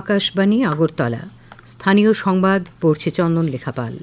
আকাশবাণী, আগরতলা। স্থানীয় সংবাদ, পড়ছে চন্দন লেখাপাল।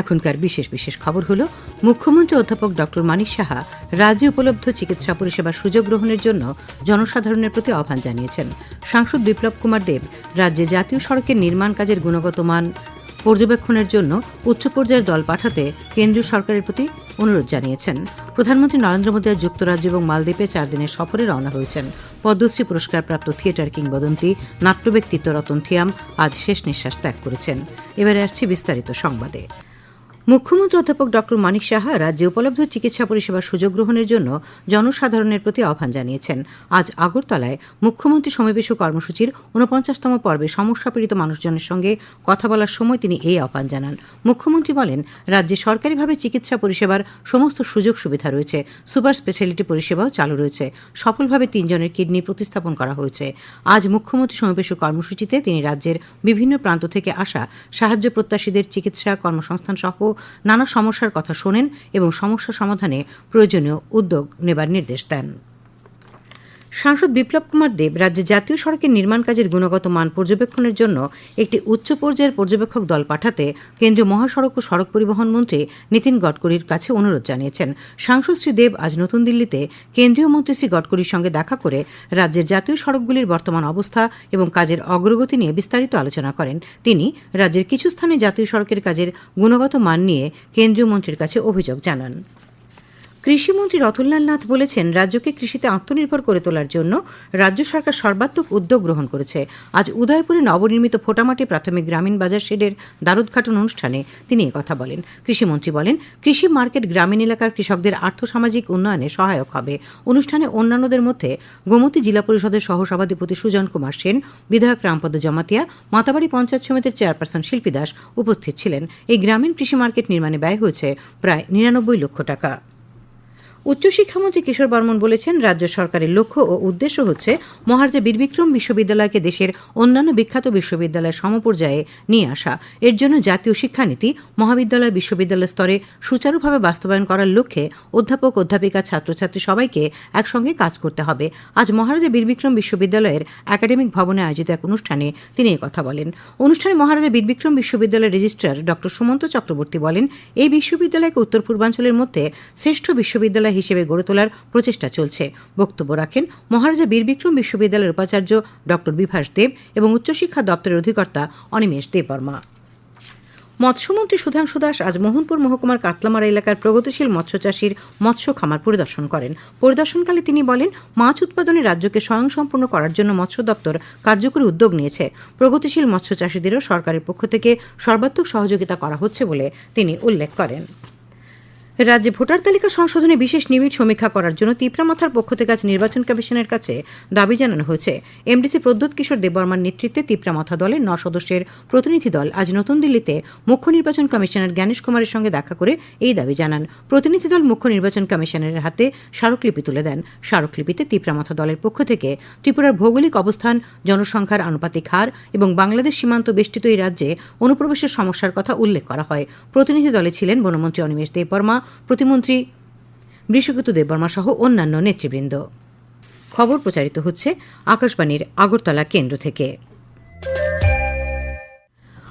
এখনকার বিশেষ বিশেষ খবর হলো, মুখ্যমন্ত্রী অধ্যাপক ডক্টর মানিক সাহা রাজ্যে উপলব্ধ চিকিৎসা পরিষেবার সুযোগ গ্রহণের জন্য জনসাধারণের প্রতি আহ্বান জানিয়েছেন। সাংসদ বিপ্লব কুমার দেব, রাজ্যে জাতীয় সড়কের নির্মাণ কাজের গুণগত মান পর্যবেক্ষণের জন্য উচ্চ পর্যায়ের দল পাঠাতে কেন্দ্রীয় সরকারের প্রতি অনুরোধ জানিয়েছেন। প্রধানমন্ত্রী নরেন্দ্র মোদী আজ যুক্তরাজ্য এবং মালদ্বীপে চার দিনের সফরে রওনা হয়েছেন। পদ্মশ্রী পুরস্কারপ্রাপ্ত থিয়েটার কিংবদন্তি নাট্য ব্যক্তিত্ব রতন থিয়াম আজ শেষ নিঃশ্বাস ত্যাগ করেছেন। এবারে আসছি বিস্তারিত সংবাদে। মুখ্যমন্ত্রী অধ্যাপক ডক্টর মানিক সাহা রাজ্যে উপলব্ধ চিকিৎসা পরিষেবার সুযোগ গ্রহণের জন্য জনসাধারণের প্রতি আহ্বান জানিয়েছেন। আজ আগরতলায় মুখ্যমন্ত্রী সমাবেশ কর্মসূচির ঊনপঞ্চাশতম পর্বে সমস্যাপীড়িত মানুষজনের সঙ্গে কথা বলার সময় তিনি এই আহ্বান জানান। মুখ্যমন্ত্রী বলেন, রাজ্যে সরকারিভাবে চিকিৎসা পরিষেবার সমস্ত সুযোগ সুবিধা রয়েছে, সুপার স্পেশালিটি পরিষেবাও চালু রয়েছে, সফলভাবে তিনজনের কিডনি প্রতিস্থাপন করা হয়েছে। আজ মুখ্যমন্ত্রী সমাবেশ কর্মসূচিতে তিনি রাজ্যের বিভিন্ন প্রান্ত থেকে আসা সাহায্য প্রত্যাশীদের চিকিৎসা কর্মসংস্থান সহ নানা সমস্যার কথা শোনেন এবং সমস্যা সমাধানে প্রয়োজনীয় উদ্যোগ নেবার নির্দেশ দেন। সাংসদ বিপ্লব কুমার দেব রাজ্যে জাতীয় সড়কের নির্মাণ কাজের গুণগত মান পর্যবেক্ষণের জন্য একটি উচ্চ পর্যায়ের পর্যবেক্ষক দল পাঠাতে কেন্দ্রীয় মহাসড়ক ও সড়ক পরিবহন মন্ত্রী নীতিন গডকরির কাছে অনুরোধ জানিয়েছেন। সাংসদ শ্রী দেব আজ নতুন দিল্লিতে কেন্দ্রীয় মন্ত্রী শ্রী গডকরির সঙ্গে দেখা করে রাজ্যের জাতীয় সড়কগুলির বর্তমান অবস্থা এবং কাজের অগ্রগতি নিয়ে বিস্তারিত আলোচনা করেন। তিনি রাজ্যের কিছু স্থানে জাতীয় সড়কের কাজের গুণগত মান নিয়ে কেন্দ্রীয় মন্ত্রীর কাছে অভিযোগ জানান। কৃষিমন্ত্রী রতনলাল নাথ বলেছেন, রাজ্যকে কৃষিতে আত্মনির্ভর করে তোলার জন্য রাজ্য সরকার সর্বাত্মক উদ্যোগ গ্রহণ করেছে। আজ উদয়পুরে নবনির্মিত ফোটামাটি প্রাথমিক গ্রামীণ বাজার শেডের দ্বারোদ্ঘাটন অনুষ্ঠানে তিনি কথা বলেন। কৃষিমন্ত্রী বলেন, কৃষি মার্কেট গ্রামীণ এলাকার কৃষকদের আর্থসামাজিক উন্নয়নে সহায়ক হবে। অনুষ্ঠানে অন্যান্যদের মধ্যে গোমতী জেলা পরিষদের সহসভাধিপতি সুজন কুমার সেন, বিধায়ক রামপদ জমাতিয়া, মাতাবাড়ি পঞ্চায়েত সমিতির চেয়ারপারসন শিল্পী দাস উপস্থিত ছিলেন। এই গ্রামীণ কৃষি মার্কেট নির্মাণে ব্যয় হয়েছে প্রায় নিরানব্বই লক্ষ টাকা। উচ্চশিক্ষামন্ত্রী কিশোর বর্মন বলেছেন, রাজ্য সরকারের লক্ষ্য ও উদ্দেশ্য হচ্ছে মহারাজা বীরবিক্রম বিশ্ববিদ্যালয়কে দেশের অন্যান্য বিখ্যাত বিশ্ববিদ্যালয়ের সমপর্যায়ে নিয়ে আসা। এর জন্য জাতীয় শিক্ষানীতি, মহাবিদ্যালয়, বিশ্ববিদ্যালয় স্তরে সুচারুভাবে বাস্তবায়ন করার লক্ষ্যে অধ্যাপক, অধ্যাপিকা, ছাত্রছাত্রী সবাইকে একসঙ্গে কাজ করতে হবে। আজ মহারাজা বীরবিক্রম বিশ্ববিদ্যালয়ের একাডেমিক ভবনে আয়োজিত এক অনুষ্ঠানে তিনি কথা বলেন। অনুষ্ঠানে মহারাজা বীরবিক্রম বিশ্ববিদ্যালয়ের রেজিস্ট্রার ডক্টর সুমন্ত চক্রবর্তী বলেন, এই বিশ্ববিদ্যালয়কে উত্তর পূর্বাঞ্চলের মধ্যে শ্রেষ্ঠ বিশ্ববিদ্যালয় হিসেবে গড়ে তোলার প্রচেষ্টা চলছে। বক্তব্য রাখেন মহারাজা বীরবিক্রম বিশ্ববিদ্যালয়ের উপাচার্য ডক্টর বিভাস দেব এবং উচ্চশিক্ষা দপ্তরের অধিকর্তা অনিমেষ দেববর্মা। মৎস্যমন্ত্রী সুধাংশু দাস আজ মোহনপুর মহকুমার কাতলামারা এলাকার প্রগতিশীল মৎস্য চাষীর মৎস্য খামার পরিদর্শন করেন। পরিদর্শনকালে তিনি বলেন, মাছ উৎপাদনে রাজ্যকে স্বয়ংসম্পূর্ণ করার জন্য মৎস্য দপ্তর কার্যকরী উদ্যোগ নিয়েছে। প্রগতিশীল মৎস্য চাষীদেরও সরকারের পক্ষ থেকে সর্বাত্মক সহযোগিতা করা হচ্ছে বলে তিনি উল্লেখ করেন। রাজ্যে ভোটার তালিকা সংশোধনে বিশেষ নিবিড় সমীক্ষা করার জন্য তিপ্রামাথার পক্ষ থেকে আজ নির্বাচন কমিশনের কাছে দাবি জানানো হয়েছে। এমডিসি প্রদ্যুৎ কিশোর দেববর্মার নেতৃত্বে তিপ্রামাথা দলের ন সদস্যের প্রতিনিধি দল আজ নতুন দিল্লিতে মুখ্য নির্বাচন কমিশনার জ্ঞানেশ কুমারের সঙ্গে দেখা করে এই দাবি জানান। প্রতিনিধি দল মুখ্য নির্বাচন কমিশনারের হাতে স্মারকলিপি তুলে দেন। স্মারকলিপিতে তিপ্রামাথা দলের পক্ষ থেকে ত্রিপুরার ভৌগোলিক অবস্থান, জনসংখ্যার আনুপাতিক হার এবং বাংলাদেশ সীমান্ত বেষ্টিত এই রাজ্যে অনুপ্রবেশের সমস্যার কথা উল্লেখ করা হয়। প্রতিনিধি দলে ছিলেন বনমন্ত্রী অনিমেষ দেববর্মা প্রতিমন্ত্রী বৃষকেতু দেববর্মা সহ অন্যান্য নেতৃবৃন্দ। খবর প্রচারিত হচ্ছে আকাশবাণীর আগরতলা কেন্দ্র থেকে।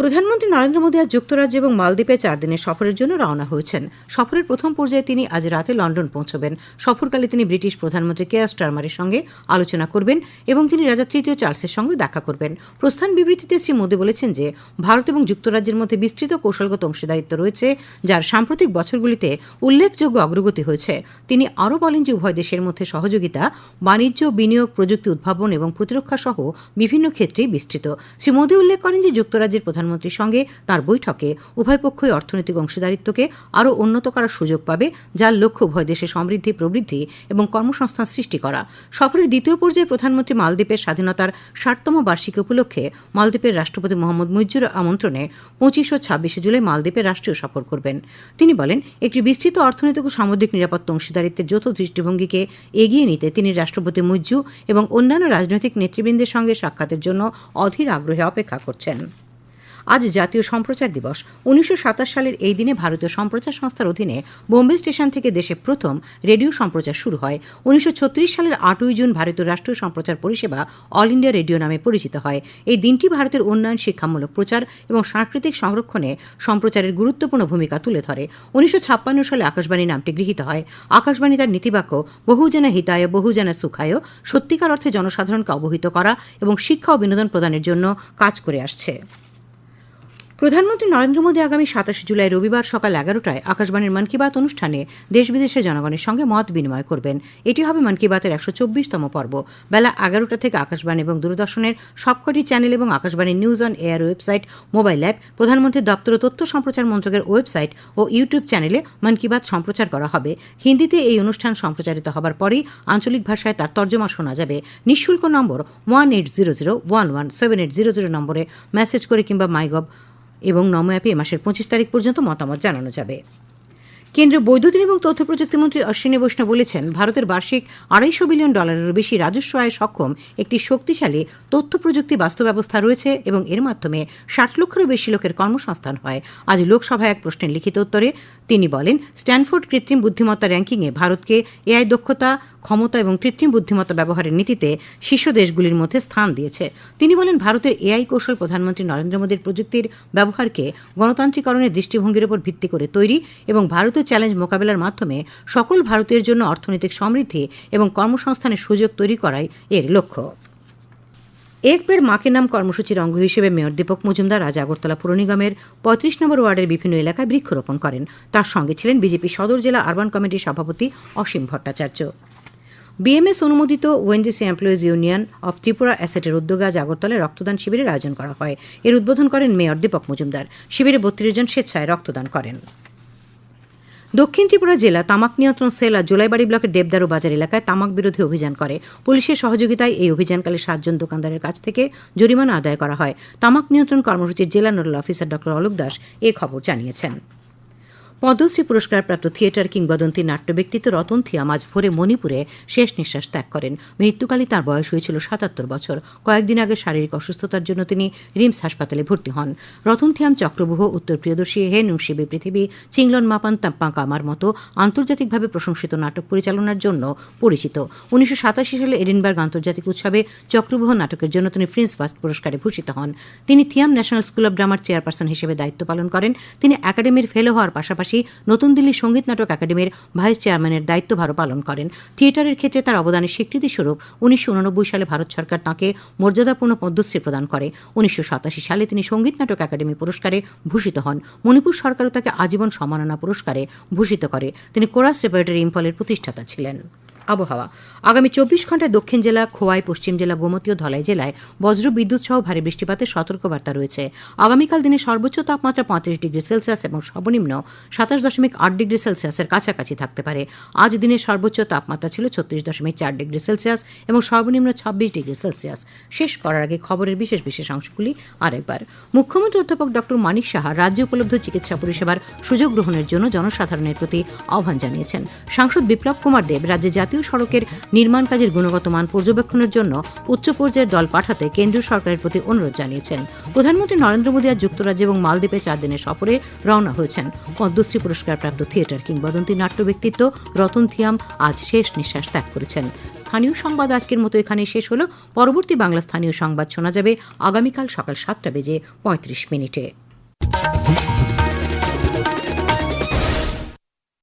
প্রধানমন্ত্রী নরেন্দ্র মোদী আজ যুক্তরাজ্য এবং মালদ্বীপে চার দিনের সফরের জন্য রওনা হয়েছেন। সফরের প্রথম পর্যায়ে তিনি আজ রাতে লন্ডন পৌঁছবেন। সফরকালে তিনি ব্রিটিশ প্রধানমন্ত্রী কেয়ার স্টারমারের সঙ্গে আলোচনা করবেন এবং তিনি রাজা তৃতীয় চার্লসের সঙ্গে দেখা করবেন। প্রস্থান বিবৃতিতে শ্রী মোদী বলেছেন যে, ভারত এবং যুক্তরাজ্যের মধ্যে বিস্তৃত কৌশলগত অংশীদারিত্ব রয়েছে, যার সাম্প্রতিক বছরগুলিতে উল্লেখযোগ্য অগ্রগতি হয়েছে। তিনি আরও বলেন যে, উভয় দেশের মধ্যে সহযোগিতা, বাণিজ্য, বিনিয়োগ, প্রযুক্তি উদ্ভাবন এবং প্রতিরক্ষা সহ বিভিন্ন ক্ষেত্রেই বিস্তৃত। শ্রী মোদী উল্লেখ করেন যে, যুক্তরাজ্যের প্রধানমন্ত্রী প্রধানমন্ত্রীর সঙ্গে তার বৈঠকে উভয় পক্ষই অর্থনৈতিক অংশীদারিত্বকে আরও উন্নত করার সুযোগ পাবে, যার লক্ষ্য উভয় দেশের সমৃদ্ধি, প্রবৃদ্ধি এবং কর্মসংস্থান সৃষ্টি করা। সফরের দ্বিতীয় পর্যায়ে প্রধানমন্ত্রী মালদ্বীপের স্বাধীনতার ষাটতম বার্ষিকী উপলক্ষে মালদ্বীপের রাষ্ট্রপতি মোহাম্মদ মুইজ্জুর আমন্ত্রণে পঁচিশ ও ছাব্বিশে জুলাই মালদ্বীপের রাষ্ট্রীয় সফর করবেন। তিনি বলেন, একটি বিস্তৃত অর্থনৈতিক ও সামুদ্রিক নিরাপত্তা অংশীদারিত্বের যৌথ দৃষ্টিভঙ্গিকে এগিয়ে নিতে তিনি রাষ্ট্রপতি মুইজ্জু এবং অন্যান্য রাজনৈতিক নেতৃবৃন্দের সঙ্গে সাক্ষাতের জন্য অধীর আগ্রহে অপেক্ষা করছেন। আজ জাতীয় সম্প্রচার দিবস। উনিশশো সাতাশ সালের এই দিনে ভারতীয় সম্প্রচার সংস্থার অধীনে বোম্বে স্টেশন থেকে দেশে প্রথম রেডিও সম্প্রচার শুরু হয়। উনিশশো ছত্রিশ সালের আটই জুন ভারতীয় রাষ্ট্রীয় সম্প্রচার পরিষেবা অল ইন্ডিয়া রেডিও নামে পরিচিত হয়। এই দিনটি ভারতের উন্নয়ন, শিক্ষামূলক প্রচার এবং সাংস্কৃতিক সংরক্ষণে সম্প্রচারের গুরুত্বপূর্ণ ভূমিকা তুলে ধরে। উনিশশো ছাপ্পান্ন সালে আকাশবাণী নামটি গৃহীত হয়। আকাশবাণী তার নীতিবাক্য, বহুজনা হিতায়, বহুজনা সুখায়, সত্যিকার অর্থে জনসাধারণকে অবহিত করা এবং শিক্ষা ও বিনোদন প্রদানের জন্য কাজ করে আসছে। প্রধানমন্ত্রী নরেন্দ্র মোদী আগামী সাতাশে জুলাই রবিবার সকাল এগারোটায় আকাশবাণীর মন কি বাত অনুষ্ঠানে দেশ বিদেশের জনগণের সঙ্গে মত বিনিময় করবেন। এটি হবে মন কি বাতের একশো চব্বিশতম পর্ব। বেলা এগারোটা থেকে আকাশবাণী এবং দূরদর্শনের সবকটি চ্যানেল এবং Akashvani news on air website, mobile app, প্রধানমন্ত্রীর দপ্তর তথ্য সম্প্রচার মন্ত্রকের ওয়েবসাইট ও ইউটিউব চ্যানেলে মন কি বাত সম্প্রচার করা হবে। হিন্দিতে এই অনুষ্ঠান সম্প্রচারিত হবার পরেই আঞ্চলিক ভাষায় তার তর্জমা শোনা যাবে। নিঃশুল্ক number one eight zero zero one one seven eight zero zero নম্বরে মেসেজ করে কিংবা মাইগভ এবং নমো অ্যাপে মাসের পঁচিশ তারিখ পর্যন্ত মতামত জানানো যাবে। কেন্দ্রীয় বৈদ্যুতিন এবং তথ্য প্রযুক্তি মন্ত্রী অশ্বিনী বৈষ্ণব বলেছেন, ভারতের বার্ষিক আড়াইশো বিলিয়ন ডলারেরও বেশি রাজস্ব আয় সক্ষম একটি শক্তিশালী তথ্য প্রযুক্তি বাস্তু ব্যবস্থা রয়েছে এবং এর মাধ্যমে ষাট লক্ষেরও বেশি লোকের কর্মসংস্থান হয়। আজ লোকসভায় এক প্রশ্নের লিখিত উত্তরে তিনি বলেন, স্ট্যানফোর্ড কৃত্রিম বুদ্ধিমত্তা র্যাঙ্কিংয়ে ভারতকে এআই দক্ষতা, ক্ষমতা এবং কৃত্রিম বুদ্ধিমত্তা ব্যবহারের নীতিতে শীর্ষ দেশগুলির মধ্যে স্থান দিয়েছে। তিনি বলেন, ভারতের এআই কৌশল প্রধানমন্ত্রী নরেন্দ্র মোদীর প্রযুক্তির ব্যবহারকে গণতান্ত্রিকরণের দৃষ্টিভঙ্গির উপর ভিত্তি করে তৈরি এবং ভারতের চ্যালেঞ্জ মোকাবেলার মাধ্যমে সকল ভারতীয়ের জন্য অর্থনৈতিক সমৃদ্ধি এবং কর্মসংস্থানের সুযোগ তৈরি করাই এর লক্ষ্য। এক বের মাকে নাম কর্মসূচির অঙ্গ হিসেবে মেয়র দীপক মজুমদার আজ আগরতলা পুর নিগমের পঁয়ত্রিশ নম্বর ওয়ার্ডের বিভিন্ন এলাকায় বৃক্ষরোপণ করেন। তার সঙ্গে ছিলেন বিজেপি সদর জেলা আরবান কমিটির সভাপতি অসীম ভট্টাচার্য। বিএমএস অনুমোদিত ONGC employees union of Tripura অ্যাসেটের উদ্যোগে আজ আগরতলায় রক্তদান শিবিরের আয়োজন করা হয়। এর উদ্বোধন করেন মেয়র দীপক মজুমদার। শিবিরে বত্রিশ জন স্বেচ্ছায় রক্তদান করেন। দক্ষিণ ত্রিপুরা জেলা তামাক নিয়ন্ত্রণ সেল আর জোলাইবাড়ি ব্লকের দেবদারু বাজার এলাকায় তামাক বিরোধী অভিযান করে। পুলিশের সহযোগিতায় এই অভিযানকালে সাতজন দোকানদারের কাছ থেকে জরিমানা আদায় করা হয়। তামাক নিয়ন্ত্রণ কর্মসূচির জেলা nodal officer doctor Alok Das এ খবর জানিয়েছেন। পদ্মশ্রী পুরস্কারপ্রাপ্ত থিয়েটার কিংবদন্তি নাট্য ব্যক্তিত্ব রতন থিয়াম আজ ভোরে মণিপুরে শেষ নিঃশ্বাস ত্যাগ করেন। মৃত্যুকালে তার বয়স হয়েছিল সাতাত্তর বছর। কয়েকদিন আগে শারীরিক অসুস্থতার জন্য তিনি রিমস হাসপাতালে ভর্তি হন। রতন থিয়াম চক্রবুহ, উত্তর প্রিয়দর্শী হে নুশিবি পৃথিবী, চিংলন মাপান তাপ্পা কামার মতো আন্তর্জাতিকভাবে প্রশংসিত নাটক পরিচালনার জন্য পরিচিত। উনিশশো সাতাশি সালে এডিনবার্গ আন্তর্জাতিক উৎসবে চক্রবুহ নাটকের জন্য তিনি ফ্রিন্স ফার্স্ট পুরস্কারে ভূষিত হন। তিনি থিয়াম ন্যাশনাল স্কুল অব ড্রামার চেয়ারপারসন হিসেবে দায়িত্ব পালন করেন। তিনি একাডেমির ফেলো হওয়ার পাশাপাশি নতুন দিল্লির সংগীত নাটক একাডেমির ভাইস চেয়ারম্যানের দায়িত্বভারও পালন করেন। থিয়েটারের ক্ষেত্রে তার অবদানের স্বীকৃতি স্বরূপ উনিশশো সালে ভারত সরকার তাঁকে মর্যাদাপূর্ণ পদ্মশ্রী প্রদান করে। উনিশশো সাতাশি সালে তিনি সংগীত নাটক একাডেমি পুরস্কারে ভূষিত হন। মণিপুর সরকারও তাকে আজীবন সম্মাননা পুরস্কারে ভূষিত করে। তিনি কোরাস রেপারেটরি ইম্ফলের প্রতিষ্ঠাতা ছিলেন। আবহাওয়া। আগামী চব্বিশ ঘন্টায় দক্ষিণ জেলা, খোয়াই, পশ্চিম জেলা, গোমতী ও ধলাই জেলায় বজ্র বিদ্যুৎ সহ ভারী বৃষ্টিপাতের সতর্কবার্তা রয়েছে। আগামীকাল দিনে সর্বোচ্চ তাপমাত্রা পঁয়ত্রিশ ডিগ্রি সেলসিয়াস এবং সর্বনিম্ন সাতাশ দশমিক আট ডিগ্রি সেলসিয়াসের কাছাকাছি থাকতে পারে। আজ দিনের সর্বোচ্চ তাপমাত্রা ছিল ছত্রিশ দশমিক চার ডিগ্রি সেলসিয়াস এবং সর্বনিম্ন ছাব্বিশ ডিগ্রি সেলসিয়াস। শেষ করার আগে খবরের বিশেষ বিশেষ অংশগুলি আরেকবার। মুখ্যমন্ত্রী অধ্যাপক ডক্টর মানিক সাহা রাজ্যে উপলব্ধ চিকিৎসা পরিষেবার সুযোগ গ্রহণের জন্য জনসাধারণের প্রতি আহ্বান জানিয়েছেন। সাংসদ বিপ্লব কুমার দেব রাজ্যে জাতীয় সড়কের নির্মাণ কাজের গুণগত মান পর্যবেক্ষণের জন্য উচ্চ পর্যায়ের দল পাঠাতে কেন্দ্রীয় সরকারের প্রতি অনুরোধ জানিয়েছেন। প্রধানমন্ত্রী নরেন্দ্র মোদী আজ যুক্তরাজ্য এবং মালদ্বীপে চার দিনের সফরে রওনা হয়েছেন। পদ্মশ্রী পুরস্কারপ্রাপ্ত থিয়েটার কিংবদন্তি নাট্য ব্যক্তিত্ব রতন থিয়াম আজ শেষ নিঃশ্বাস ত্যাগ করেছেন। স্থানীয় সংবাদ আজকের মতো এখানে শেষ হলো। পরবর্তী বাংলা স্থানীয় সংবাদ শোনা যাবে আগামীকাল সকাল সাতটা বেজে পঁয়ত্রিশ মিনিটে।